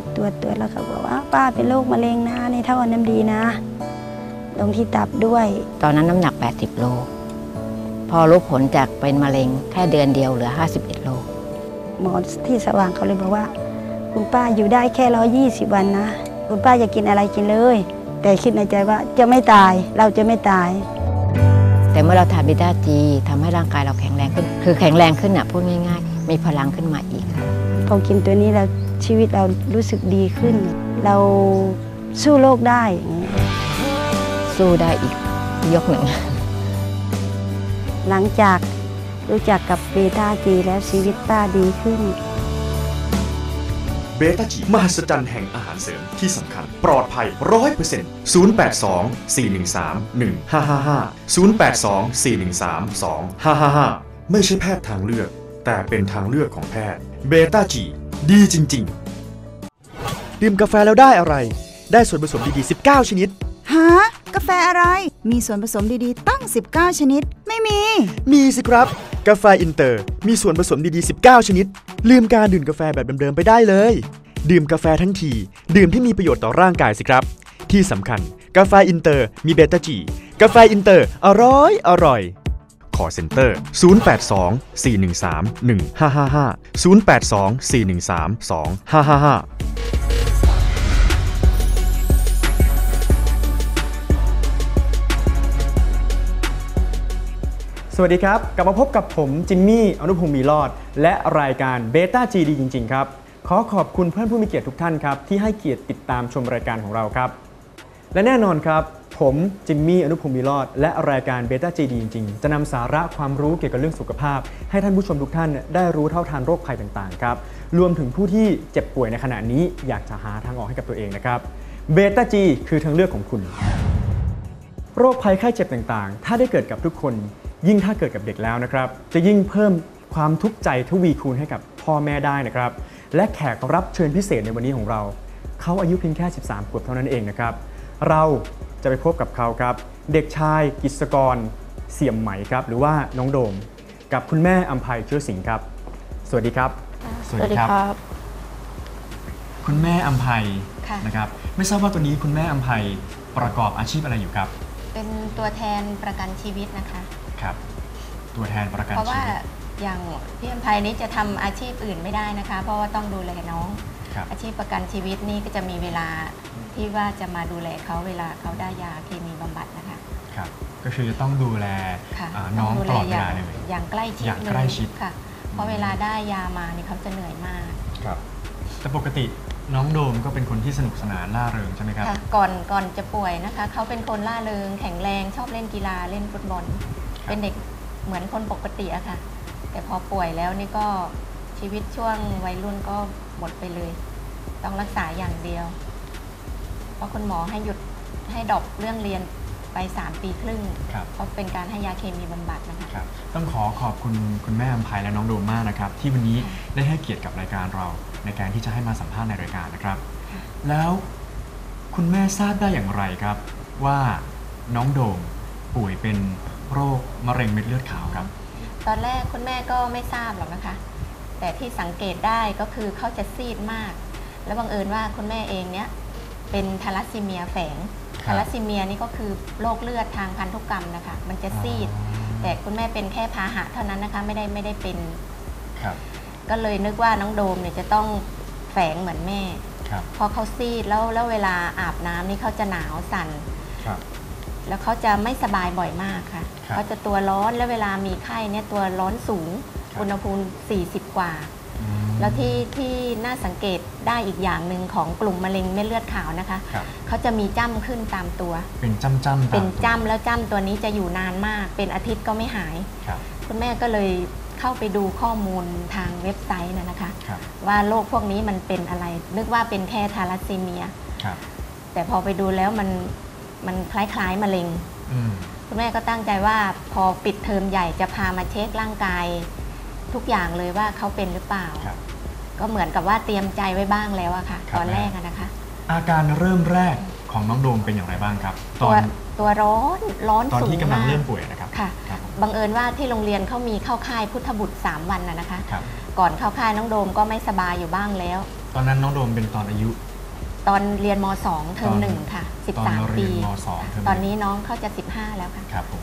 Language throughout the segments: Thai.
จตรวจตรวจตรวจแล้วเขาบอกว่าป้าเป็นโรคมะเร็งนะ ในท่อน้ำดีนะ ลงที่ตับด้วย ตอนนั้นน้ำหนัก 80 โล พอรู้ผลจากเป็นมะเร็งแค่เดือนเดียวเหลือ 51 โล หมอที่สว่างเขาเลยบอกว่า คุณป้าอยู่ได้แค่ร้อยี่สิบวันนะ คุณป้าจะกินอะไรกินเลย แต่คิดในใจว่าจะไม่ตายเราจะไม่ตาย แต่เมื่อเราทานบิต้าจีทำให้ร่างกายเราแข็งแรงขึ้น คือแข็งแรงขึ้นอะพูดง่าย ๆ มีพลังขึ้นมาอีกค่ะพอกินตัวนี้แล้ว ชีวิตเรารู้สึกดีขึ้น เราสู้โรคได้อย่างเงี้ยสู้ได้อีกยกหนึ่ง หลังจากรู้จักกับเบต้าจีแล้วชีวิตป้าดีขึ้น เบต้าจีมหัศจรรย์แห่งอาหารเสริมที่สำคัญ ปลอดภัย 100% 082 413 1555 082 413 2555 ไม่ใช่แพทย์ทางเลือก แต่เป็นทางเลือกของแพทย์เบต้าจี ดีจริง ๆ ดื่มกาแฟแล้วได้อะไร ได้ส่วนผสมดีๆ 19 ชนิด ฮะกาแฟอะไร มีส่วนผสมดีๆ ตั้ง 19 ชนิด ไม่มี มีสิครับ กาแฟอินเตอร์ มีส่วนผสมดีๆ 19 ชนิด ลืมการดื่มกาแฟแบบเดิมๆ ไปได้เลย ดื่มกาแฟทั้งที ดื่มที่มีประโยชน์ต่อร่างกายสิครับ ที่สำคัญ กาแฟอินเตอร์ มีเบต้าจี กาแฟอินเตอร์ อร่อย อร่อย คอเซ็นเตอร์082 413 1555 082 413 2555สวัสดีครับ กลับมาพบกับผมจิมมี่อนุพงศ์มีรอด และรายการเบต้าจีดีจริง ๆ ครับ ขอขอบคุณเพื่อนผู้มีเกียรติทุกท่านครับ ที่ให้เกียรติติดตามชมรายการของเราครับ และแน่นอนครับ ผมจิมมี่อนุพงศ์มีรอด และรายการเบต้าจีดีจริงๆ จะนำสาระความรู้เกี่ยวกับเรื่องสุขภาพ ให้ท่านผู้ชมทุกท่านได้รู้เท่าทันโรคภัยต่างๆครับรวมถึงผู้ที่เจ็บป่วยในขณะนี้อยากจะหาทางออกให้กับตัวเองนะครับเบต้าจีคือทางเลือกของคุณ โรคภัยไข้เจ็บต่างๆ ถ้าได้เกิดกับทุกคน ยิ่งถ้าเกิดกับเด็กแล้วนะครับ จะยิ่งเพิ่มความทุกข์ใจทวีคูณให้กับพ่อแม่ได้นะครับ และแขกรับเชิญพิเศษในวันนี้ของเรา เขาอายุเพียงแค่ 13 ขวบเท่านั้นเองนะครับ เรา จะไปพบกับเขาครับ เด็กชายกิษกรเสี่ยมไหมครับ หรือว่าน้องโดม กับคุณแม่อัมภัยเชื้อสิงห์ครับ สวัสดีครับคุณแม่อัมภัยค่ะ นะครับ ไม่ทราบว่าตัวนี้คุณแม่อัมภัยประกอบอาชีพอะไรอยู่ครับเป็นตัวแทนประกันชีวิตนะคะ ครับ ตัวแทนประกันเพราะชีว่าวิตอย่างพี่อภัยนี้จะทำอาชีพอื่นไม่ได้นะคะ เพราะว่าต้องดูแลน้อง ครับ อาชีพประกันชีวิตนี่ก็จะมีเวลา ที่ว่าจะมาดูแลเขาเวลาเขาได้ยาเคมีบำบัดนะคะ ครับ ก็คือจะต้องดูแลค่ะอ่าน้องดูตลอดเวย่าลางเลย อย่างใกล้ชิดอย่างเลใกล้ยชิดค่ะ เพราะเวลาได้ยามานี่เขาจะเหนื่อยมากครับ แต่ปกติน้องโดมก็เป็นคนที่สนุกสนานล่าเริงใช่ไหมครับ ค่ะ ก่อนก่อนจะป่วยนะคะ เขาเป็นคนล่าเริงแข็งแรงชอบเล่นกีฬาเล่นฟุตบอลเป็นเด็กเหมือนคนปกติอะค่ะ แต่พอป่วยแล้วนี่ก็ชีวิตช่วงวัยรุ่นก็หมดไปเลย ต้องรักษาอย่างเดียว เพราะคุณหมอให้หยุดให้ดรอปเรื่องเรียนไป 3 ปีครึ่ง ครับ เพราะเป็นการให้ยาเคมีบำบัดนะคะ ครับ ต้องขอขอบคุณคุณแม่อัมภัยและน้องโดมมากนะครับ ที่วันนี้ได้ให้เกียรติกับรายการเรา ในการที่จะให้มาสัมภาษณ์ในรายการนะครับค่ะแล้วคุณแม่ทราบได้อย่างไรครับ ว่าน้องโดมป่วยเป็นโรคมะเร็งเม็ดเลือดขาวครับ ตอนแรกคุณแม่ก็ไม่ทราบหรอกนะคะ แต่ที่สังเกตได้ก็คือเขาจะซีดมาก แล้วบังเอิญว่าคุณแม่เองเนี้ย เป็นทาลัสซีเมียแฝงครัทาบลัสซีเมียนี่ก็คือโรคเลือดทางพันธุกรรมนะคะ มันจะซีด แต่คุณแม่เป็นแค่พาหะเท่านั้นนะคะไม่ได้ไม่ได้เป็นครับ ก็เลยนึกว่าน้องโดมเนี่ยจะต้องแฝงเหมือนแม่ครับพอเขาซีดแล้วแล้วเวลาอาบน้ำนี่เขาจะหนาวสั่นครับแล้วเขาจะไม่สบายบ่อยมากค่ะครับเขาจะตัวร้อนแล้วเวลามีไข้เนี่ยตัวร้อนสูงครับอุณหภูมิ 40 กว่าอืม แล้วที่ที่น่าสังเกตได้อีกอย่างหนึ่งของกลุ่มมะเร็งเม็ดเลือดขาวนะคะ ครับ เขาจะมีจ้ำขึ้นตามตัว เป็นจ้ำจ้ำๆตามเป็นตัวจ้ำแล้วจ้ำตัวนี้จะอยู่นานมาก เป็นอาทิตย์ก็ไม่หาย ครับคุณแม่ก็เลยเข้าไปดูข้อมูลทางเว็บไซต์นะนะคะ ครับว่าโรคพวกนี้มันเป็นอะไร นึกว่าเป็นแค่ทาลัสซีเมีย ครับแต่พอไปดูแล้วมันมันคล้ายๆมะเร็ง อืมคุณแม่ก็ตั้งใจว่าพอปิดเทอมใหญ่จะพามาเช็คร่างกาย ทุกอย่างเลยว่าเขาเป็นหรือเปล่า ครับ ก็เหมือนกับว่าเตรียมใจไว้บ้างแล้วอะค่ะ ครับ ตอนแม่แรกอะนะคะ อาการเริ่มแรกของน้องโดมเป็นอย่างไรบ้างครับ ตตัอวนตัวร้อนร้อนตอนสูงที่กำลังมากเริ่มป่วยนะครับค่ะ ครับผมบังเอิญว่าที่โรงเรียนเขามีเข้าค่ายพุทธบุตร 3 วันนะนะคะ ครับก่อนเข้าค่ายน้องโดมก็ไม่สบายอยู่บ้างแล้ว ตอนนั้นน้องโดมเป็นตอนอายุ ตอนเรียนม 2 เทอมตอนหนึ่งค่ะ ตอนเรา13 เรีปี ยนมสองเทอมหนึ่ง ตอนนี้น้องเขาจะ 15 แล้วค่ะ ครับผม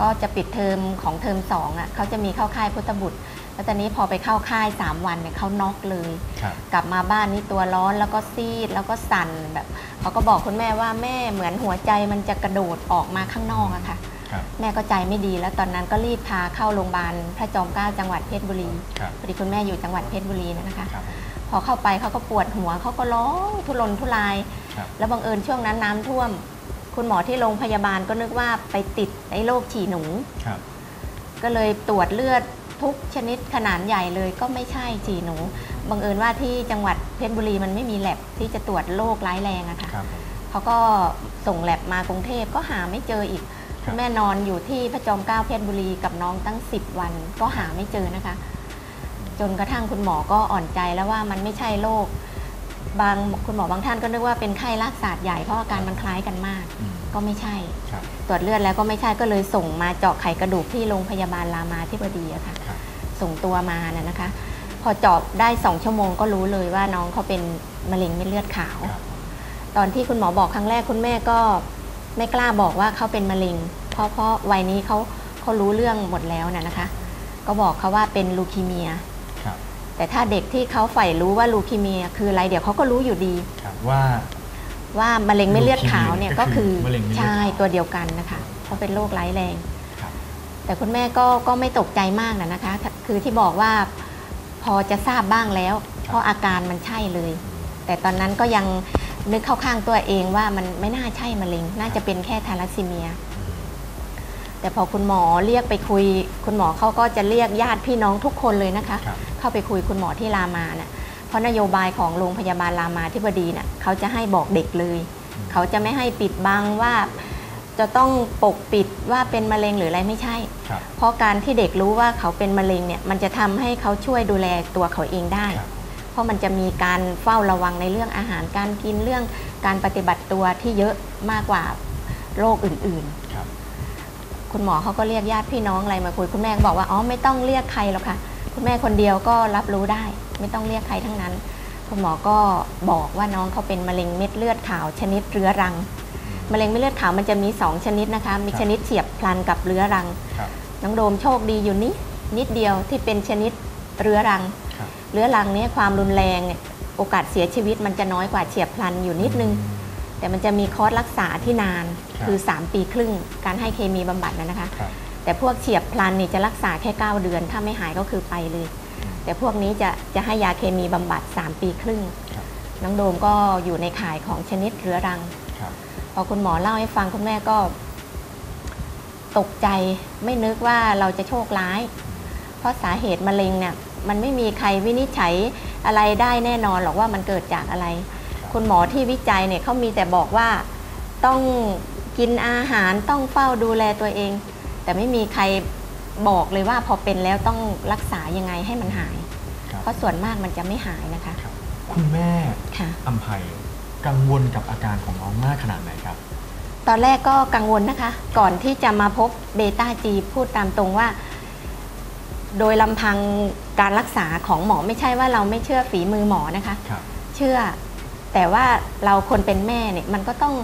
ก็จะปิดเทอมของเทอม2อะเขาจะมีเข้าค่ายพุทธบุตร แล้วตอนนี้พอไปเข้าค่าย 3 วันเนี่ยเขาน็อกเลย ครับ กลับมาบ้านนี่ตัวร้อนแล้วก็ซีดแล้วก็สั่นแบบเขาก็บอกคุณแม่ว่าแม่เหมือนหัวใจมันจะกระโดดออกมาข้างนอกอะค่ะ ครับ แม่ก็ใจไม่ดีแล้วตอนนั้นก็รีบพาเข้าโรงพยาบาลพระจอมเกล้าจังหวัดเพชรบุรีครับ พอดีคุณแม่อยู่จังหวัดเพชรบุรีนะคะ ครับผมพอเข้าไปเขาก็ปวดหัวเขาก็ร้องทุรนทุราย ครับ แล้วบังเอิญช่วงนั้นน้ำท่วม คุณหมอที่โรงพยาบาลก็นึกว่าไปติดไอ้โรคฉี่หนู ครับ ก็เลยตรวจเลือด ทุกชนิดขนาดใหญ่เลยก็ไม่ใช่ฉี่หนู บังเอิญว่าที่จังหวัดเพชรบุรีมันไม่มีแลบที่จะตรวจโรคร้ายแรงอะค่ะครับผมเขาก็ส่งแลบมากรุงเทพก็หาไม่เจออีกครับคุณแม่นอนอยู่ที่พระจอมเกล้าเพชรบุรีกับน้องตั้ง 10 วันก็หาไม่เจอนะคะ จนกระทั่งคุณหมอก็อ่อนใจแล้วว่ามันไม่ใช่โรคบางคุณหมอบางท่านก็นึกว่าเป็นไข้ลากศาสตร์ใหญ่เพราะอาการมันคล้ายกันมากอืมก็ไม่ใช่ครับตรวจเลือดแล้วก็ไม่ใช่ก็เลยส่งมาเจาะไขกระดูกที่โรงพยาบาลรามาธิบดีอะค่ะครับ ส่งตัวมาน่ะนะคะ พอเจาะได้สองชั่วโมงก็รู้เลยว่าน้องเขาเป็นมะเร็งเม็ดเลือดขาวครับตอนที่คุณหมอบอกครั้งแรกคุณแม่ก็ไม่กล้าบอกว่าเขาเป็นมะเร็ง เพราะเพราะวัยนี้เขาเขารู้เรื่องหมดแล้วน่ะนะคะ ก็บอกเขาว่าเป็นลูคีเมียครับแต่ถ้าเด็กที่เขาใฝ่รู้ว่าลูคีเมีย คืออะไรเดี๋ยวเขาก็รู้อยู่ดีครับว่าว่ามะเร็งเม็ดเลือดขาวเนี่ยลูก็คีเมียคือก็คือมะเร็งเม็ดเลือดใช่ขาวตัวเดียวกันนะคะเพราะเป็นโรคร้ายแรงครับ แต่คุณแม่ก็ก็ไม่ตกใจมากนะนะคะ คือที่บอกว่าพอจะทราบบ้างแล้ว เพราะอาการมันใช่เลย แต่ตอนนั้นก็ยังนึกเข้าข้างตัวเองว่ามันไม่น่าใช่มะเร็ง น่าจะเป็นแค่ทาลัสซีเมีย แต่พอคุณหมอเรียกไปคุย คุณหมอเขาก็จะเรียกญาติพี่น้องทุกคนเลยนะคะครับเข้าไปคุยคุณหมอที่รามาเนะ่ะเพราะนโยบายของโรงพยาบาลรามาธิบดีเนะ่ะเขาจะให้บอกเด็กเลย เขาจะไม่ให้ปิดบังว่า จะต้องปกปิดว่าเป็นมะเร็งหรืออะไรไม่ใช่ ครับ เพราะการที่เด็กรู้ว่าเขาเป็นมะเร็งเนี่ยมันจะทำให้เขาช่วยดูแลตัวเขาเองได้ ครับ เพราะมันจะมีการเฝ้าระวังในเรื่องอาหารการกินเรื่องการปฏิบัติตัวที่เยอะมากกว่าโรคอื่นครับ ๆ คุณหมอเขาก็เรียกญาติพี่น้องอะไรมาคุยคุณแม่ก็บอกว่าอ๋อไม่ต้องเรียกใครหรอกค่ะ คุณแม่คนเดียวก็รับรู้ได้ ไม่ต้องเรียกใครทั้งนั้น คุณหมอก็บอกว่าน้องเขาเป็นมะเร็งเม็ดเลือดขาวชนิดเรื้อรัง มะเร็งเม็ดเลือดขาวมันจะมี 2 ชนิดนะคะ มีครับชนิดเฉียบพลันกับเรื้อรังครับน้องโดมโชคดีอยู่นิดนิดเดียวที่เป็นชนิดเรื้อรังครับเรื้อรังเนี้ความรุนแรงเนี่ยโอกาสเสียชีวิตมันจะน้อยกว่าเฉียบพลันอยู่นิดนึง แต่มันจะมีคอร์สรักษาที่นานครับคือ 3 ปีครึ่ง การให้เคมีบำบัดนะนะคะครับแต่พวกเฉียบพลันนี่จะรักษาแค่ 9 เดือน ถ้าไม่หายก็คือไปเลย แต่พวกนี้จะจะให้ยาเคมีบำบัด 3 ปีครึ่งครับน้องโดมก็อยู่ในข่ายของชนิดเรื้อรังครับพ อคุณหมอเล่าให้ฟังคุณแม่ก็ ตกใจไม่นึกว่าเราจะโชคร้าย เพราะสาเหตุมะเร็งเนี่ยมันไม่มีใครวินิจฉัยอะไรได้แน่นอนหรอกว่ามันเกิดจากอะไร คุณหมอที่วิจัยเนี่ยเขามีแต่บอกว่าต้องกินอาหารต้องเฝ้าดูแลตัวเอง แต่ไม่มีใครบอกเลยว่าพอเป็นแล้วต้องรักษายังไงให้มันหายครับเพราะส่วนมากมันจะไม่หายนะคะครับคุณแม่ค่ะอัมภัย กังวลกับอาการของน้องมากขนาดไหนครับ ตอนแรกก็กังวลนะคะ ก่อนที่จะมาพบเบต้าจีพูดตามตรงว่า โดยลำพังการรักษาของหมอไม่ใช่ว่าเราไม่เชื่อฝีมือหมอนะคะครับเชื่อ แต่ว่าเราคนเป็นแม่เนี่ยมันก็ต้อง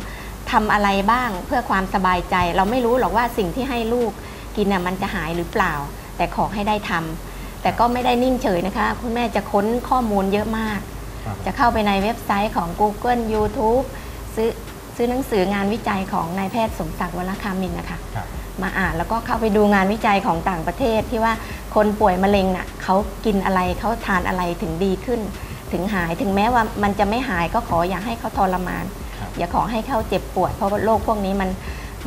ทำอะไรบ้างเพื่อความสบายใจ เราไม่รู้หรอกว่าสิ่งที่ให้ลูกกินน่ะมันจะหายหรือเปล่า แต่ขอให้ได้ทำแต่ก็ไม่ได้นิ่งเฉยนะคะ คุณแม่จะค้นข้อมูลเยอะมากครับ จะเข้าไปในเว็บไซต์ของ Google YouTube ซื้อซื้อหนังสืองานวิจัยของนายแพทย์สมศักดิ์วรคามินนะคะครับมาอ่านแล้วก็เข้าไปดูงานวิจัยของต่างประเทศที่ว่าคนป่วยมะเร็งน่ะเขากินอะไรเขาทานอะไรถึงดีขึ้น ถึงหายถึงแม้ว่ามันจะไม่หายก็ขออย่าให้เขาทรมานครับอย่าขอให้เขาเจ็บปวด เพราะว่าโรคพวกนี้มัน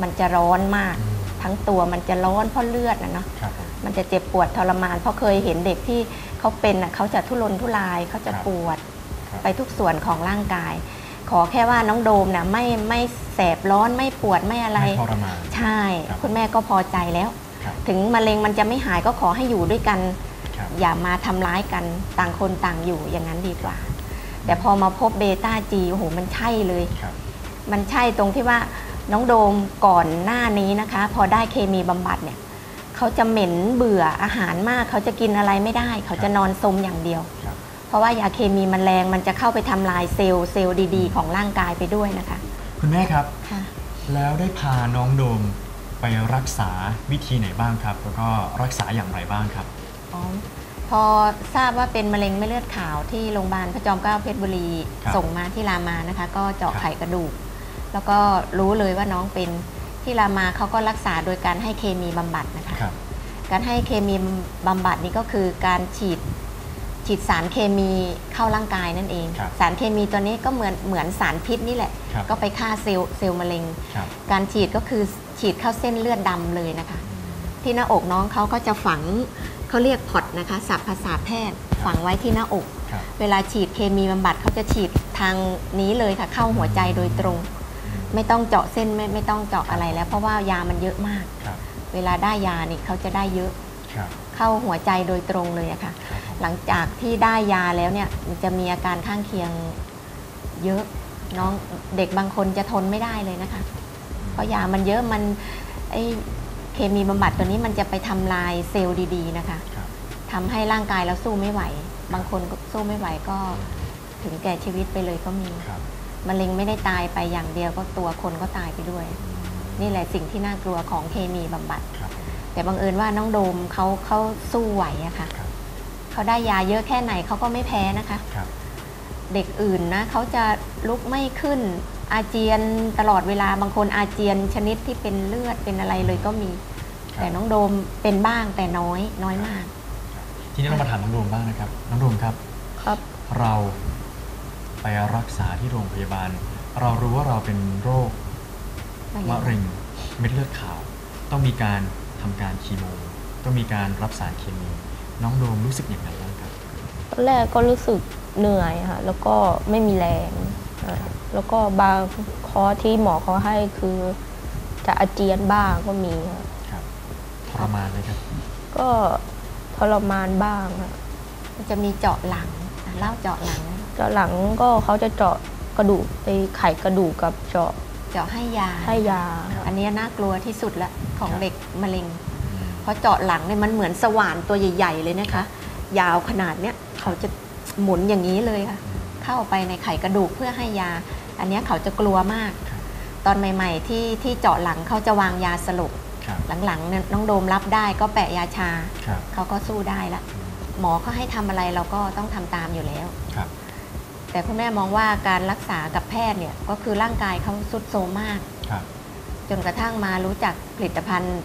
มันจะร้อนมากอืมทั้งตัวมันจะร้อนเพราะเลือดนะเนาะครับผมมันจะเจ็บปวดทรมาน เพราะเคยเห็นเด็กที่เขาเป็นน่ะเขาจะทุรนทุรายเขาจะครับปวดครับ ไปทุกส่วนของร่างกาย ขอแค่ว่าน้องโดมนะไม่ไม่แสบร้อนไม่ปวดไม่อะไรไม่ทรมานใช่ครับคุณแม่ก็พอใจแล้วครับถึงมะเร็งมันจะไม่หายก็ขอให้อยู่ด้วยกันครับอย่ามาทำร้ายกันต่างคนต่างอยู่อย่างนั้นดีกว่า แต่พอมาพบเบต้าจีโอ้โหมันใช่เลยครับมันใช่ตรงที่ว่าน้องโดมก่อนหน้านี้นะคะ พอได้เคมีบำบัดเนี่ยเขาจะเหม็นเบื่ออาหารมาก เขาจะกินอะไรไม่ได้ เขาจะนอนสมอย่างเดียวครับ เพราะว่ายาเคมีมันแรงมันจะเข้าไปทำลายเซลล์เซลล์ดีๆ ของร่างกายไปด้วยนะคะ คุณแม่ครับค่ะแล้วได้พาน้องโดมไปรักษาวิธีไหนบ้างครับ แล้วก็รักษาอย่างไรบ้างครับอ๋อพอทราบว่าเป็นมะเร็งไม่เลือดขาวที่โรงพยาบาลพระจอมเกล้าเพชรบุรีครับส่งมาที่รามานะคะ ก็เจาะครับไขกระดูก แล้วก็รู้เลยว่าน้องเป็นที่รามาเขาก็รักษาโดยการให้เคมีบำบัดนะคะครับการให้เคมีบำบัดนี้ก็คือการฉีด ฉีดสารเคมีเข้าร่างกายนั่นเอง ครับสารเคมีตัวนี้ก็เหมือนเหมือนสารพิษนี่แหละ ครับ ก็ไปฆ่าเซลล์เซลล์มะเร็ง ครับ การฉีดก็คือฉีดเข้าเส้นเลือดดำเลยนะคะ ที่หน้าอกน้องเขาก็จะฝังเขาเรียกพอดนะคะศัพท์ภาษาแพทย์ ฝังไว้ที่หน้าอก ครับ เวลาฉีดเคมีบำบัดเขาจะฉีดทางนี้เลยค่ะ เข้าหัวใจโดยตรง ไม่ต้องเจาะเส้นไม่ไม่ต้องเจาะอะไรแล้ว เพราะว่ายามันเยอะมาก ครับ เวลาได้ยานี่เขาจะได้เยอะ ครับ เข้าหัวใจโดยตรงเลยอะค่ะ ครับผม หลังจากที่ได้ยาแล้วเนี่ยมันจะมีอาการข้างเคียงเยอะน้องเด็กบางคนจะทนไม่ได้เลยนะคะ เพราะยามันเยอะมันไอเคมีบำบัดตัวนี้มันจะไปทำลายเซลล์ดีๆนะคะครับทำให้ร่างกายเราสู้ไม่ไหว บางคนก็สู้ไม่ไหวก็ถึงแก่ชีวิตไปเลยก็มีครับมะเร็งไม่ได้ตายไปอย่างเดียวก็ตัวคนก็ตายไปด้วย นี่แหละสิ่งที่น่ากลัวของเคมีบำบัดครับแต่บังเอิญว่าน้องโดมเขาเขาสู้ไหวอะค่ะครับ เขาได้ยาเยอะแค่ไหนเขาก็ไม่แพ้นะคะครับเด็กอื่นนะเขาจะลุกไม่ขึ้นอาเจียนตลอดเวลาบางคนอาเจียนชนิดที่เป็นเลือดเป็นอะไรเลยก็มีครับแต่น้องโดมเป็นบ้างแต่น้อยน้อยมาก ทีนี้เรามาถามน้องโดมบ้างนะครับ น้องโดมครับครับ เราไปรักษาที่โรงพยาบาล เรารู้ว่าเราเป็นโรคมะเร็งเม็ดเลือดขาว ต้องมีการทำการคีโม ต้องมีการรับสารเคมี น้องโดมรู้สึกอย่างไรบ้างครับตอนแรกก็รู้สึกเหนื่อยค่ะแล้วก็ไม่มีแรงอะแล้วก็บางคอร์สที่หมอเขาให้คือจะอาเจียนบ้างก็มีค่ะครับทรมานไหมครับ ก็ทรมานบ้างค่ะมันจะมีเจาะหลังอะเล่าเจาะหลังนะเจาะหลังก็เขาจะเจาะกระดูกไปไขกระดูกกับเจาะเจาะให้ยาให้ยา อันนี้น่ากลัวที่สุดละของครับเด็กมะเร็ง เพราะเจาะหลังเนี่ยมันเหมือนสว่านตัวใหญ่ ๆ เลยนะคะ ยาวขนาดเนี้ยเขาจะหมุนอย่างนี้เลยค่ะ เข้าไปในไขกระดูกเพื่อให้ยา อันเนี้ยเขาจะกลัวมากครับตอนใหม่ ๆ ที่ที่เจาะหลังเขาจะวางยาสลบครับหลังๆเนี่ยน้องโดมรับได้ก็แปะยาชาครับเขาก็สู้ได้ละ หมอเขาให้ทำอะไรเราก็ต้องทำตามอยู่แล้วครับแต่คุณแม่มองว่าการรักษากับแพทย์เนี่ยก็คือร่างกายเขาสุดโทรมมากครับจนกระทั่งมารู้จักผลิตภัณฑ์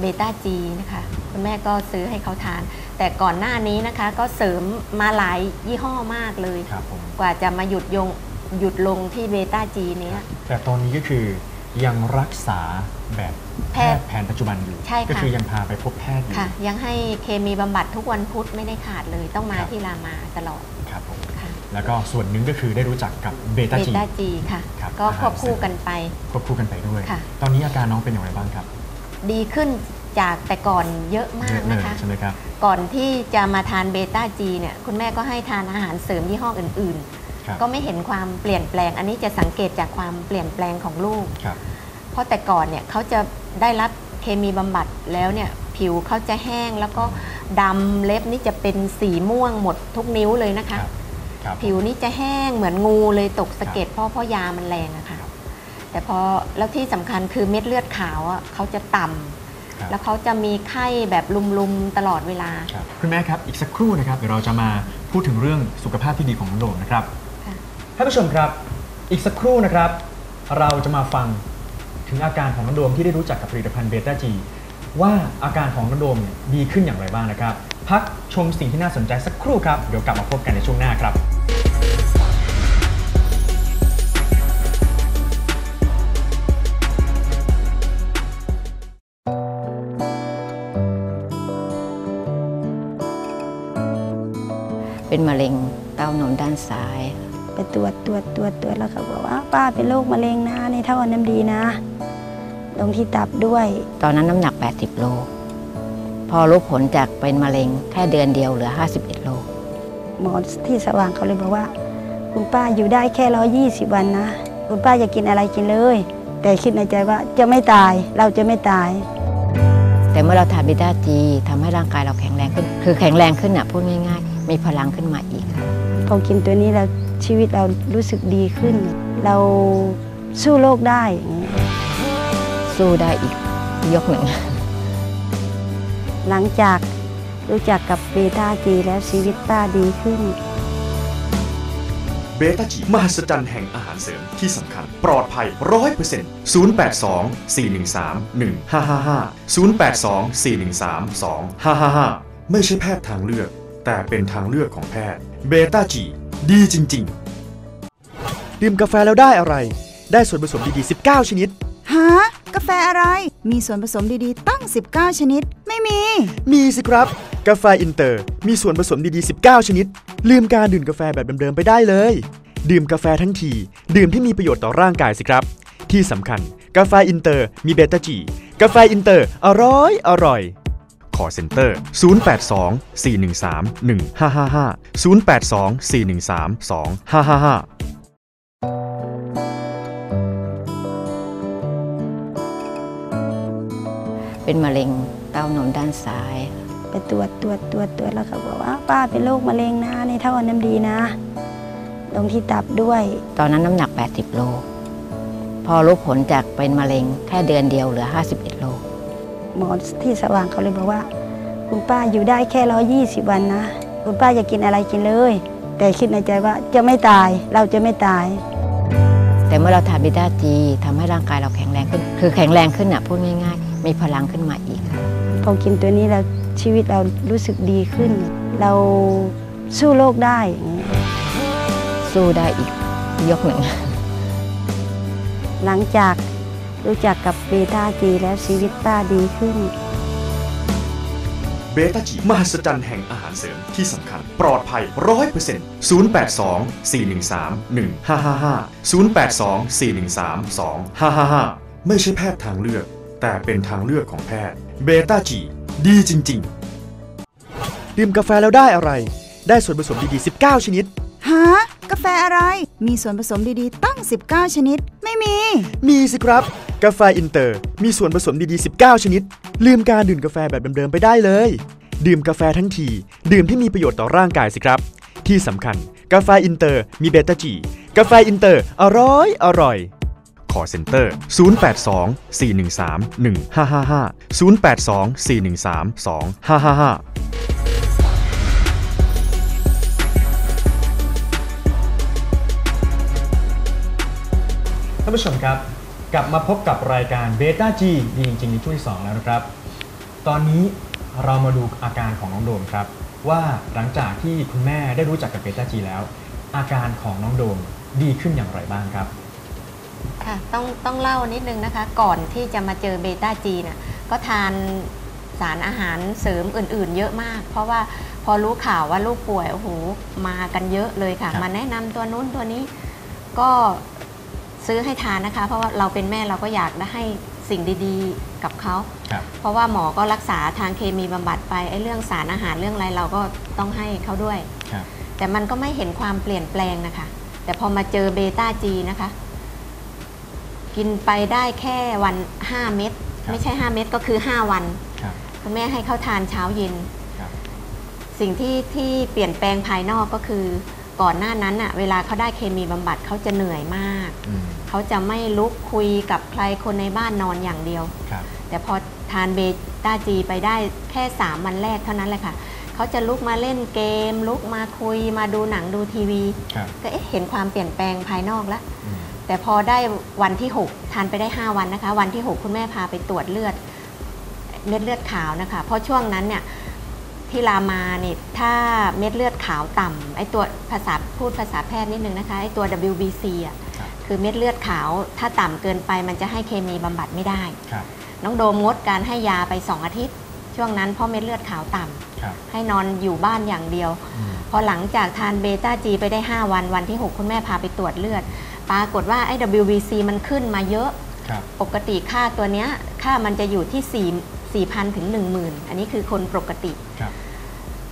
เบต้าจีนะคะคุณแม่ก็ซื้อให้เขาทาน แต่ก่อนหน้านี้นะคะ ก็เสริมมาหลายยี่ห้อมากเลย ครับผมกว่าจะมาหยุดยงหยุดลงที่เบต้าจีเนี้ย แต่ตอนนี้ก็คือยังรักษาแบบแพแพทย์ทย์แผนปัจจุบันอยู่ ใช่ค่ะ ก็คือยังพาไปพบแพทย์อยู่ค่ะ ยังให้เคมีบำบัดทุกวันพุธไม่ได้ขาดเลยต้องมาครับที่รามาตลอดครับผมค่ะแล้วก็ส่วนหนึ่งก็คือได้รู้จักกับเบต้าเบจี ต้าจีค่ะ ครับก็ควบคู่อาหารเสริมกันไป ควบคู่กันไปด้วย ค่ะ ตอนนี้อาการน้องเป็นอย่างไรบ้างครับ ดีขึ้นจากแต่ก่อนเยอะมาเยกอะเลนะยคะ ใช่ไหมครับ ก่อนที่จะมาทานเบต้าจีเนี่ยคุณแม่ก็ให้ทานอาหารเสริมยี่ห้ออื่นครับๆก็ไม่เห็นความเปลี่ยนแปลง อันนี้จะสังเกตจากความเปลี่ยนแปลงของลูกครับเพราะแต่ก่อนเนี่ยเขาจะได้รับเคมีบำบัดแล้วเนี่ยผิวเขาจะแห้งแล้วก็ดำเล็บนี่จะเป็นสีม่วงหมดทุกนิ้วเลยนะครัคะบครับผิวนี่จะแห้งเหมือนงูเลยตกสะเก็ดเพราะเพราะยามันแรงอะค่ะครับ แต่พอแล้วที่สำคัญคือเม็ดเลือดขาวอะเขาจะต่ำครับแล้วเขาจะมีไข้แบบลุมๆตลอดเวลา ครับคุณแม่ครับอีกสักครู่นะครับเดี๋ยวเราจะมาพูดถึงเรื่องสุขภาพที่ดีของน้องโดมนะครับค่ะ ท่านผู้ชมครับอีกสักครู่นะครับ เราจะมาฟังถึงอาการของน้องโดมที่ได้รู้จักกับผลิตภัณฑ์เบต้าจีว่าอาการของน้องโดมเนี่ยดีขึ้นอย่างไรบ้างนะครับ พักชมสิ่งที่น่าสนใจสักครู่ครับเดี๋ยวกลับมาพบกันในช่วงหน้าครับ เป็นมะเร็งเต้านมด้านซ้ายไปตรวจตรวจตรวจตรวจแล้วเขาบอกว่าป้าเป็นโรคมะเร็งนะในท่อน้ำดีนะ ลงที่ตับด้วย ตอนนั้นน้ำหนัก 80 โล พอรู้ผลจากเป็นมะเร็งแค่เดือนเดียวเหลือ 51 โล หมอที่สว่างเขาเลยบอกว่า คุณป้าอยู่ได้แค่ร้อยี่สิบวันนะ คุณป้าอยากกินอะไรกินเลย แต่คิดในใจว่าจะไม่ตายเราจะไม่ตาย แต่มื่อเราทานเบต้าจีทำให้ร่างกายเราแข็งแรงขึ้น คือแข็งแรงขึ้นอะพูดง่าย ๆ มีพลังขึ้นมาอีกค่ะพอกินตัวนี้แล้วชีวิตเรารู้สึกดีขึ้น เราสู้โลกได้อย่างนี้สู้ได้อีกยกหนึ่ง หลังจากรู้จักกับเบต้าจีแล้วชีวิตป้าดีขึ้น เบต้าจีมหัศจรรย์แห่งอาหารเสริมที่สำคัญ ปลอดภัย 100% 082 413 1555 082 413 2555 ไม่ใช่แพทย์ทางเลือก แต่เป็นทางเลือกของแพทย์เบต้าจีดีจริง ๆ ดื่มกาแฟแล้วได้อะไร ได้ส่วนผสมดีๆ 19 ชนิด ฮะกาแฟอะไร มีส่วนผสมดีๆ ตั้ง 19 ชนิด ไม่มี มีสิครับ กาแฟอินเตอร์ มีส่วนผสมดีๆ 19 ชนิด ลืมการดื่มกาแฟแบบเดิมๆ ไปได้เลย ดื่มกาแฟทั้งที ดื่มที่มีประโยชน์ต่อร่างกายสิครับ ที่สำคัญ กาแฟอินเตอร์ มีเบต้าจี กาแฟอินเตอร์ อร่อย อร่อย คอเซ็นเตอร์082 413 1555 082 413 2555เป็นมะเร็งเต้านมด้านซ้าย ไปตรวจตรวจตรวจตรวจแล้วเขาบอกว่าป้าเป็นโรคมะเร็งนะในท่อน้ำดีนะ ลงที่ตับด้วย ตอนนั้นน้ำหนัก 80 โล พอรู้ผลจากเป็นมะเร็งแค่เดือนเดียวเหลือ 51 โล หมอที่สว่างเขาเลยบอกว่า คุณป้าอยู่ได้แค่ร้อยี่สิบวันนะ คุณป้าอยากกินอะไรกินเลย แต่คิดในใจว่าจะไม่ตายเราจะไม่ตาย แต่เมื่อเราทานเบต้าจีทำให้ร่างกายเราแข็งแรงขึ้น คือแข็งแรงขึ้นอะพูดง่ายๆ มีพลังขึ้นมาอีกค่ะพอกินตัวนี้แล้วชีวิตเรารู้สึกดีขึ้น เราสู้โลกได้อย่างนี้สู้ได้อีกยกหนึ่งหลังจาก รู้จักกับเบต้าจีแล้วชีวิตป้าดีขึ้น เบต้าจีมหัศจรรย์แห่งอาหารเสริมที่สำคัญ ปลอดภัย 100% 082 413 1555 082 413 2555 ไม่ใช่แพทย์ทางเลือก แต่เป็นทางเลือกของแพทย์ เบต้าจีดีจริง ๆ ดื่มกาแฟแล้วได้อะไร ได้ส่วนผสมดีๆ 19 ชนิด ฮะกาแฟอะไร มีส่วนผสมดีๆ ตั้ง 19 ชนิด ไม่มี มีสิครับ กาแฟอินเตอร์ มีส่วนผสมดีๆ 19 ชนิด ลืมการดื่มกาแฟแบบเดิมๆไปได้เลย ดื่มกาแฟทั้งที ดื่มที่มีประโยชน์ต่อร่างกายสิครับ ที่สำคัญ กาแฟอินเตอร์มีเบต้าจี กาแฟอินเตอร์ อร่อย อร่อย คอเซ็นเตอร์ 082 413 1555 082 413 2555ท่านผู้ชมครับ กลับมาพบกับรายการเบต้าจีดีจริงๆในช่วงที่2แล้วนะครับ ตอนนี้เรามาดูอาการของน้องโดมครับ ว่าหลังจากที่คุณแม่ได้รู้จักกับเบต้าจีแล้ว อาการของน้องโดมดีขึ้นอย่างไรบ้างครับ ค่ะต้องต้องเล่านิดนึงนะคะ ก่อนที่จะมาเจอเบต้าจีน่ะก็ทานสารอาหารเสริมอื่น ๆ เยอะมาก เพราะว่าพอรู้ข่าวว่าลูกป่วยโอ้โหมากันเยอะเลยค่ะ ครับ มาแนะนำตัวนู้นตัวนี้ ก็ ซื้อให้ทานนะคะ เพราะว่าเราเป็นแม่เราก็อยากได้ให้สิ่งดีๆกับเขา ครับ เพราะว่าหมอก็รักษาทางเคมีบำบัดไปไอ้เรื่องสารอาหารเรื่องอะไรเราก็ต้องให้เขาด้วย ครับ แต่มันก็ไม่เห็นความเปลี่ยนแปลงนะคะ แต่พอมาเจอเบต้าจีนะคะ กินไปได้แค่วัน 5 เม็ดครับ ไม่ใช่ 5 เม็ดก็คือ 5 วัน ครับ คุณแม่ให้เขาทานเช้าเย็น ครับ สิ่งที่ที่เปลี่ยนแปลงภายนอกก็คือ ก่อนหน้านั้นอะเวลาเขาได้เคมีบำบัดเขาจะเหนื่อยมาก อืม เขาจะไม่ลุกคุยกับใครคนในบ้านนอนอย่างเดียวครับแต่พอทานเบต้าจีไปได้แค่ 3 วันแรกเท่านั้นแหละค่ะ เขาจะลุกมาเล่นเกม ลุกมาคุยมาดูหนังดูทีวีครับก็เอ๊ะเห็นความเปลี่ยนแปลงภายนอกแล้วอืมแต่พอได้วันที่ 6 ทานไปได้ 5 วันนะคะ วันที่ 6 คุณแม่พาไปตรวจเลือดเม็ดเลือดขาวนะคะ เพราะช่วงนั้นเนี่ยที่รามาเนี่ยถ้าเม็ดเลือดขาวต่ำไอตัวภาษาพูดภาษาแพทย์นิดนึงนะคะไอตัว WBC อะ ครับคือเม็ดเลือดขาว ถ้าต่ำเกินไปมันจะให้เคมีบำบัดไม่ได้ ครับ น้องโดมงดการให้ยาไป 2 อาทิตย์ ช่วงนั้นเพราะเม็ดเลือดขาวต่ำครับ ให้นอนอยู่บ้านอย่างเดียว อืม พอหลังจากทานเบต้าจีไปได้ 5 วันวันที่ 6 คุณแม่พาไปตรวจเลือด ปรากฏว่าไอ้ WBC มันขึ้นมาเยอะ ครับ ปกติค่าตัวเนี้ยค่ามันจะอยู่ที่4 4,000ถึง10,000 อันนี้คือคนปกติ ครับ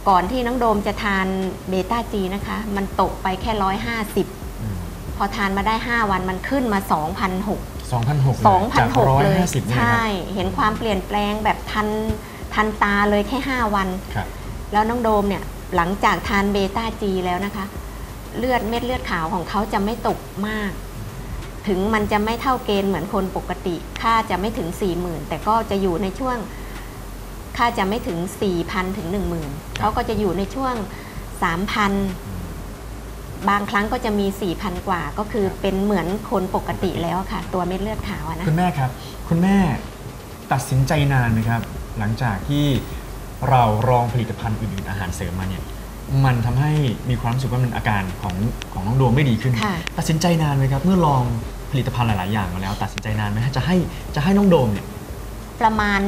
ก่อนที่น้องโดมจะทานเบต้าจีนะคะ มันตกไปแค่150อืม พอทานมาได้ 5 วันมันขึ้นมา2,600 2,006เลยจาก2,006เลย150เนี่ยนะใช่ครับเห็นความเปลี่ยนแปลงแบบทันทันตาเลยแค่ 5 วันครับแล้วน้องโดมเนี่ยหลังจากทานเบต้าจีแล้วนะคะ เลือดเม็ดเลือดขาวของเขาจะไม่ตกมาก ถึงมันจะไม่เท่าเกณฑ์เหมือนคนปกติ ค่าจะไม่ถึง 40,000 แต่ก็จะอยู่ในช่วง ค่าจะไม่ถึง 4,000 ถึง 10,000เขาก็จะอยู่ในช่วง 3,000 บางครั้งก็จะมี 4,000 กว่า ก็คือเป็นเหมือนคนปกติแล้วค่ะ ตัวเม็ดเลือดขาวอะนะคุณแม่ครับ คุณแม่ตัดสินใจนานไหมครับ หลังจากที่เราลองผลิตภัณฑ์อื่นๆอาหารเสริมมาเนี่ย มันทำให้มีความรู้สึกว่ามันอาการของของน้องโดมไม่ดีขึ้น ค่ะ ตัดสินใจนานไหมครับ เมื่อลองผลิตภัณฑ์หลาย ๆ อย่างมาแล้ว ตัดสินใจนานไหมจะให้จะให้น้องโดมเนี่ยประมาณ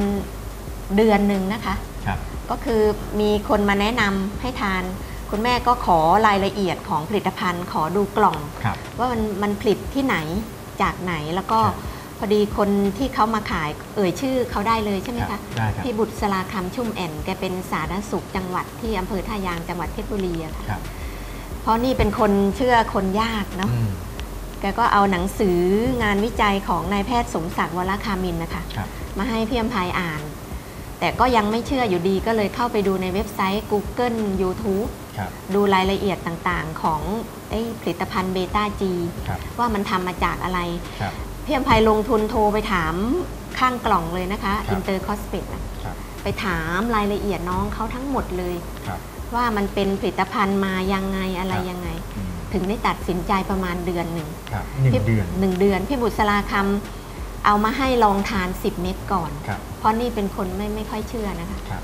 เดือนหนึ่งนะคะ ครับ ก็คือมีคนมาแนะนำให้ทาน คุณแม่ก็ขอรายละเอียดของผลิตภัณฑ์ ขอดูกล่องครับว่ามันมันผลิตที่ไหนจากไหนแล้วก็ครับพอดีคนที่เขามาขายเอ่ยชื่อเขาได้เลยใช่ไหมครัคะบได้ครับพี่บุตรสลาคำชุ่มแอนแกเป็นสาธารณสุขจังหวัดที่อำเภอท่ายางจังหวัดเพชรบุรีอะค่ะครับเพราะนี่เป็นคนเชื่อคนยากเนาะอืมแกก็เอาหนังสืองานวิจัยของนายแพทย์สมศักดิ์วรคามินนะคะครับมาให้พี่อมพายอ่าน แต่ก็ยังไม่เชื่ออยู่ดีก็เลยเข้าไปดูในเว็บไซต์ Google YouTube ครับ ดูรายละเอียดต่างๆ ของไอ้ผลิตภัณฑ์เบต้าจีครับว่ามันทำมาจากอะไรครับพี่อมพายลงทุนโทรไปถามข้างกล่องเลยนะคะครับอินเตอร์คอสเปครับไปถามรายละเอียดน้องเขาทั้งหมดเลยครับว่ามันเป็นผลิตภัณฑ์มายังไงอะไรครับยังไงอืมถึงได้ตัดสินใจประมาณเดือนหนึ่งครับหนึ่งพี่เดือนหนึ่งเดือน พี่บุษราคำเอามาให้ลองทาน 10 เม็ดก่อนครับเพราะนี่เป็นคนไม่ไม่ค่อยเชื่อนะคะครับ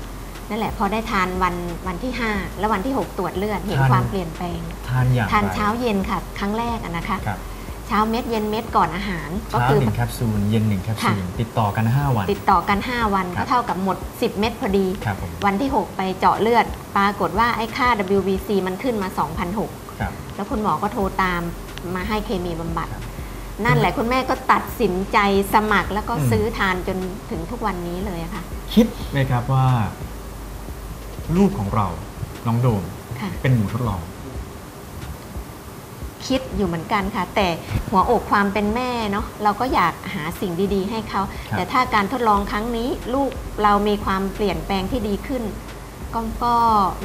นั่นแหละพอได้ทานวันวันที่ 5 แล้ววันที่ 6 ตรวจเลือดเห็นทาน ความเปลี่ยนแปลง ทานอย่างทานไรเช้าเย็นค่ะ ครั้งแรกอะนะคะ ครับเช้าเม็ดเย็นเม็ดก่อนอาหารก็เช้าคือ หนึ่งแคปซูลเย็นหนึ่งแคปซูลค่ะติดต่อกัน 5 วัน ติดต่อกัน 5 วันครัก็บ เท่ากับหมด 10 เม็ดพอดี ครับผมวันที่ 6 ไปเจาะเลือด ปรากฏว่าไอ้ค่า WBC มันขึ้นมา2,006ครับ แล้วคุณหมอก็โทรตามมาให้เคมีบำบัด ครับนั่นแหละคุณแม่ก็ตัดสินใจสมัครแล้วก็อืม ซื้อทานจนถึงทุกวันนี้เลยอะค่ะ คิดไหมครับว่า ลูกของเราน้องโดมค่ะ เป็นหนูทดลอง คิดอยู่เหมือนกันค่ะ แต่หัวอกความเป็นแม่เนาะเราก็อยากหาสิ่งดีๆ ให้เขา ครับแต่ถ้าการทดลองครั้งนี้ ลูกเรามีความเปลี่ยนแปลงที่ดีขึ้น ก็ก็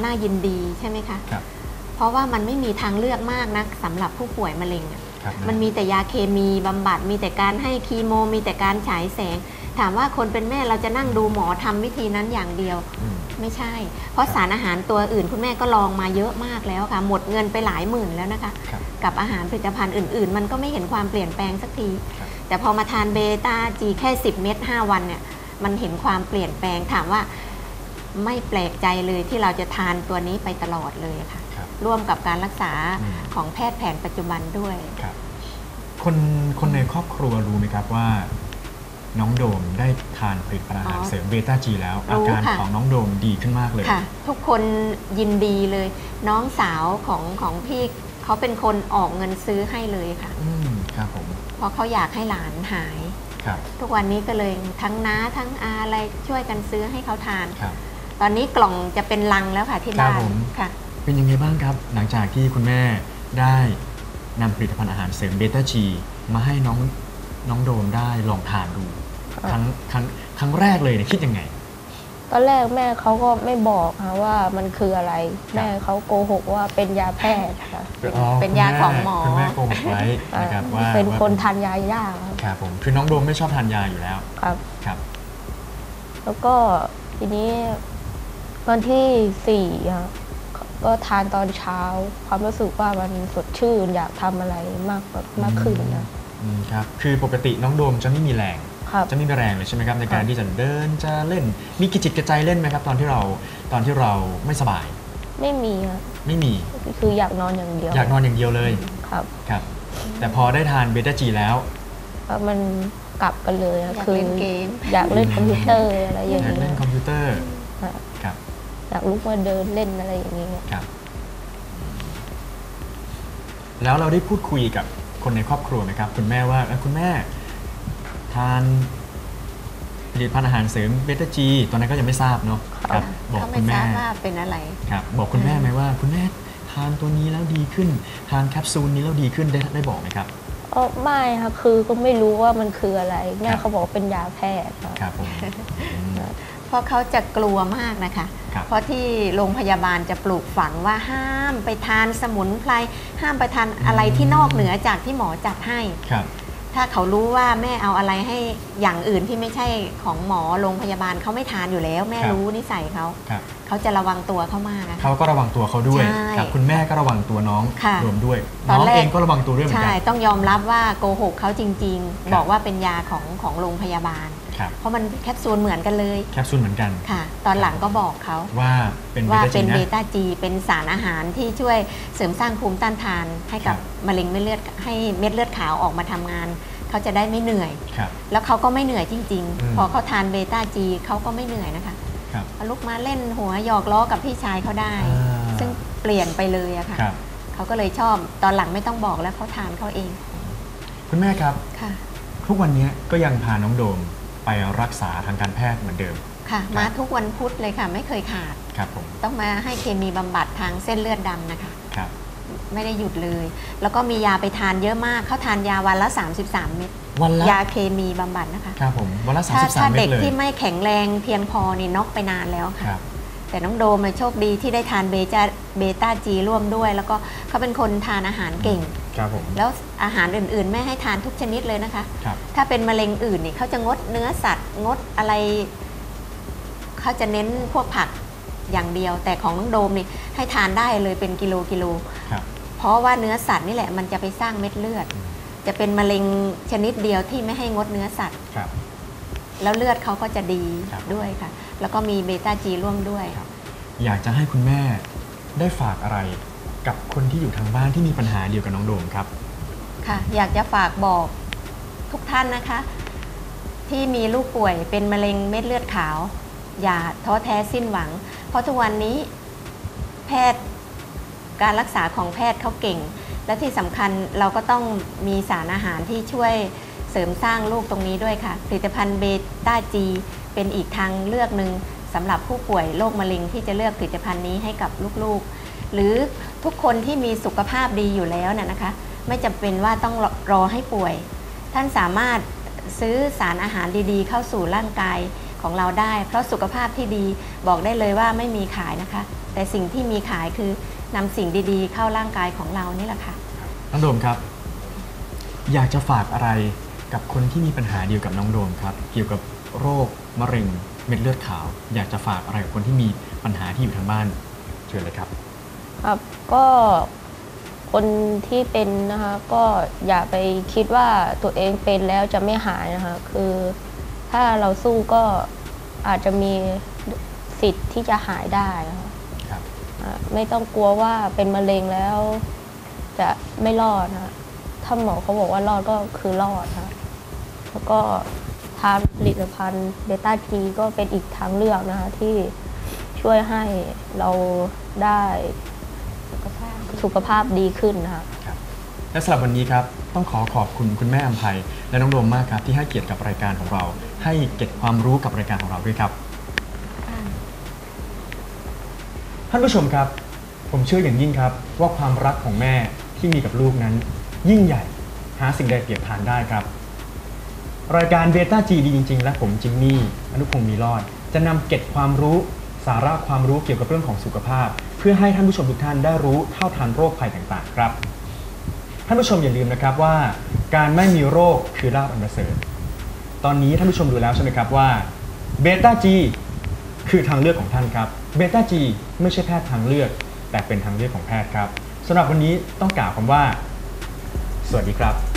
น่ายินดีใช่ไหมคะครับ เพราะว่ามันไม่มีทางเลือกมากนะสำหรับผู้ป่วยมะเร็งอะ ครับ มันมีแต่ยาเคมีบำบัดมีแต่การให้คีโม มีแต่การฉายแสง ถามว่าคนเป็นแม่เราจะนั่งดูหมอทำวิธีนั้นอย่างเดียวอืมไม่ใช่ เพราะครับสารอาหารตัวอื่นคุณแม่ก็ลองมาเยอะมากแล้วค่ะ หมดเงินไปหลายหมื่นแล้วนะคะครับกับอาหารผลิตภัณฑ์อื่น ๆ มันก็ไม่เห็นความเปลี่ยนแปลงสักทีครับแต่พอมาทานเบต้าจีแค่ 10 เม็ด5วันเนี่ยมันเห็นความเปลี่ยนแปลงถามว่าไม่แปลกใจเลยที่เราจะทานตัวนี้ไปตลอดเลยค่ะครับร่วมกับการรักษาอืมของแพทย์แผนปัจจุบันด้วยครับคนคนในครอบครัวรู้ไหมครับว่า น้องโดมได้ทานผลิตภัณฑ์อาหารอ๋อเสริมเบต้าจีแล้วรู้อาการค่ะของน้องโดมดีขึ้นมากเลย ค่ะ ทุกคนยินดีเลย น้องสาวของของพี่เขาเป็นคนออกเงินซื้อให้เลยค่ะอืมครับผมเพราะเขาอยากให้หลานหาย ครับ ทุกวันนี้ก็เลยทั้งน้าทั้งอาอะไรช่วยกันซื้อให้เขาทาน ครับ ตอนนี้กล่องจะเป็นลังแล้วค่ะที่ครับบ้านผม ค่ะ เป็นยังไงบ้างครับ หลังจากที่คุณแม่ได้นำผลิตภัณฑ์อาหารเสริมเบต้าจีมาให้น้องน้องโดมได้ลองทานดู ครับครั้งครั้งครั้งแรกเลยเนี่ยคิดยังไง ตอนแรกแม่เขาก็ไม่บอกค่ะว่ามันคืออะไร แม่เขาโกหกว่าเป็นยาแพทย์ค่ะอ๋อเป็นยาของหมอคุณแม่โกหกไว้นะครับว่าเป็นว่าคนทานยายากครับครับผมคือน้องโดมไม่ชอบทานยาอยู่แล้วครับครับ แล้วก็ทีนี้วันที่สี่อะก็ทานตอนเช้า ความรู้สึกว่ามันสดชื่นอยากทำอะไรมากแบบมากขึ้นนะอืมครับ คือปกติน้องโดมจะไม่มีแรงครับ จะไม่มีแรงเลยใช่ไหมครับในการครับที่จะเดินจะเล่น มีกิจจิตกระใจเล่นไหมครับ ตอนที่เราตอนที่เราไม่สบาย ไม่มีครับไม่มีคืออยากนอนอย่างเดียว อยากนอนอย่างเดียวเลยครับครับ แต่พอได้ทานเบต้าจีแล้วแล้วมันกลับกันเลยอะอยากคือเล่นเกมอยากเล่นคอมพิวเตอร์อะไรออยาย่างกเงี้เล่นยคอมพิวเตอร์ครับครับอยากลุกมาเดินเล่นอะไรอย่างเงี้ยครับ แล้วเราได้พูดคุยกับคนในครอบครัวไหมครับ คุณแม่ว่าเอ้ยคุณแม่ ทานผลิตภัณฑ์อาหารเสริมเบต้าจีตอนนั้นก็ยังไม่ทราบเนาะครับบอกเขาคุไม่ณทแม่ราบว่าเป็นอะไรครับบอกคุณแม่ไหมว่าคุณแม่ทานตัวนี้แล้วดีขึ้น ทานแคปซูลนี้แล้วดีขึ้นได้ได้บอกไหมครับอ๋อไม่ค่ะคือก็ไม่รู้ว่ามันคืออะไร แม่ครับเขาบอกว่าเป็นยาแพทย์ค่ะครับผมอืมเพราะเขาจะกลัวมากนะคะครับเพราะที่โรงพยาบาลจะปลูกฝังว่าห้ามไปทานสมุนไพรห้ามไปทานอะไรที่นอกเหนือจากที่หมอจัดให้ครับ ถ้าเขารู้ว่าแม่เอาอะไรให้อย่างอื่นที่ไม่ใช่ของหมอโรงพยาบาลเขาไม่ทานอยู่แล้ว แม่ครับรู้นิสัยเขาครับเขาจะระวังตัวเขามากอะค่ะเขาก็ระวังตัวเขาด้วยใช่ครับคุณแม่ก็ระวังตัวน้องค่ะรวมด้วยตอนน้องแรก เองก็ระวังตัวด้วยเหมือนใช่กัน ต้องยอมรับว่าโกหกเขาจริง ครับ ๆ บอกว่าเป็นยาของของโรงพยาบาล ครับเพราะมันแคปซูลเหมือนกันเลยแคปซูลเหมือนกันค่ะ ตอนหลังก็บอกเขาว่าเป็นเบว่าต้าเป็จีนนะเบต้าจีเป็นสารอาหารที่ช่วยเสริมสร้างภูมิต้านทานให้กับครับมะเร็งเม็ดเลือดให้เม็ดเลือดขาวออกมาทำงานเขาจะได้ไม่เหนื่อยครับแล้วเขาก็ไม่เหนื่อยจริงอืมๆพอเขาทานเบต้าจีเขาก็ไม่เหนื่อยนะคะครับเขาลุกมาเล่นหัวหยอกล้อกับพี่ชายเขาได้อ่าซึ่งเปลี่ยนไปเลยอะค่ะครับเขาก็เลยชอบตอนหลังไม่ต้องบอกแล้วเขาทานเขาเอง คุณแม่ครับค่ะทุกวันนี้ก็ยังพาน้องโดม ไปรักษาทางการแพทย์เหมือนเดิม ค่ะครับมาทุกวันพุธเลยค่ะ ไม่เคยขาด ครับผม ต้องมาให้เคมีบำบัดทางเส้นเลือดดำนะคะ ครับ ไม่ได้หยุดเลย แล้วก็มียาไปทานเยอะมาก เขาทานยาวันละ 33 เม็ด วันละ ยาเคมีบำบัดนะคะ ครับผม วันละถ้าถ้า33เม็เด็ดกเลยที่ไม่แข็งแรงเพียงพอนี่น็อกไปนานแล้วคค่ะรับ แต่น้องโดมเนี่ยโชคดีที่ได้ทานเบจาเบต้าจีร่วมด้วย แล้วก็เขาเป็นคนทานอาหารเก่ง ครับผม แล้วอาหารอื่นๆ แม่ให้ทานทุกชนิดเลยนะคะ ครับ ถ้าเป็นมะเร็งอื่นนี่เขาจะงดเนื้อสัตว์ งดอะไรเขาจะเน้นพวกผักอย่างเดียว แต่ของน้องโดมนี่ให้ทานได้เลยเป็นกิโลกิโล ครับ เพราะว่าเนื้อสัตว์นี่แหละมันจะไปสร้างเม็ดเลือด จะเป็นมะเร็งชนิดเดียวที่ไม่ให้งดเนื้อสัตว์ ครับ แล้วเลือดเขาก็จะดีครับ ด้วยค่ะ แล้วก็มีเบต้าจีร่วมด้วย อยากจะให้คุณแม่ได้ฝากอะไร กับคนที่อยู่ทางบ้านที่มีปัญหาเดียวกับน้องโดมครับ ค่ะ อยากจะฝากบอกทุกท่านนะคะ ที่มีลูกป่วยเป็นมะเร็งเม็ดเลือดขาว อย่าท้อแท้สิ้นหวัง เพราะทุกวันนี้แพทย์การรักษาของแพทย์เขาเก่ง และที่สำคัญเราก็ต้องมีสารอาหารที่ช่วยเสริมสร้างลูกตรงนี้ด้วยค่ะ ผลิตภัณฑ์เบต้าจีเป็นอีกทางเลือกหนึ่งสำหรับผู้ป่วยโรคมะเร็งที่จะเลือกผลิตภัณฑ์นี้ให้กับลูกๆ หรือทุกคนที่มีสุขภาพดีอยู่แล้วน่ะนะคะ ไม่จำเป็นว่าต้องรอรอให้ป่วย ท่านสามารถซื้อสารอาหารดีๆ เข้าสู่ร่างกายของเราได้ เพราะสุขภาพที่ดีบอกได้เลยว่าไม่มีขายนะคะ แต่สิ่งที่มีขายคือนำสิ่งดีๆ เข้าร่างกายของเรานี่แหละค่ะน้องโดมครับ อยากจะฝากอะไรกับคนที่มีปัญหาเดียวกับน้องโดมครับ เกี่ยวกับโรคมะเร็งเม็ดเลือดขาว อยากจะฝากอะไรกับคนที่มีปัญหาที่อยู่ทางบ้านเชิญเลยครับ ครับก็คนที่เป็นนะคะก็อย่าไปคิดว่าตัวเองเป็นแล้วจะไม่หายนะคะคือถ้าเราสู้ก็อาจจะมีสิทธิ์ที่จะหายได้นะคะครับอ่าไม่ต้องกลัวว่าเป็นมะเร็งแล้ว จะไม่รอดนะคะถ้าหมอเขาบอกว่ารอดก็คือรอดนะคะแล้วก็ทานผลิตภัณฑ์เบต้าจีก็เป็นอีกทางเลือกนะคะที่ช่วยให้เราได้ สุขภาพดีขึ้นนะคะและสำหรับวันนี้ครับต้องขอขอบคุณคุณแม่อัมภัยและน้องโดมมากครับที่ให้เกียรติกับรายการของเรา ให้เก็บความรู้กับรายการของเราด้วยครับ ท่านผู้ชมครับ ผมเชื่ออย่างยิ่งครับว่าความรักของแม่ที่มีกับลูกนั้น ยิ่งใหญ่หาสิ่งใดเปรียบทานได้ครับ รายการเบต้าจีดีจริง ๆ และผมจิมมี่อนุพงศ์มีรอด จะนำเก็บความรู้ สาระความรู้เกี่ยวกับเรื่องของสุขภาพ เพื่อให้ท่านผู้ชมทุกท่านได้รู้เท่าทันโรคภัยต่างๆ ครับ ท่านผู้ชมอย่าลืมนะครับว่า การไม่มีโรคคือลาภอันประเสริฐตอนนี้ท่านผู้ชมดูแล้วใช่ไหมครับว่าเบต้าจีคือทางเลือกของท่านครับเบต้าจีไม่ใช่แพทย์ทางเลือก แต่เป็นทางเลือกของแพทย์ครับสำหรับวันนี้ต้องกล่าวคำว่า สวัสดีครับ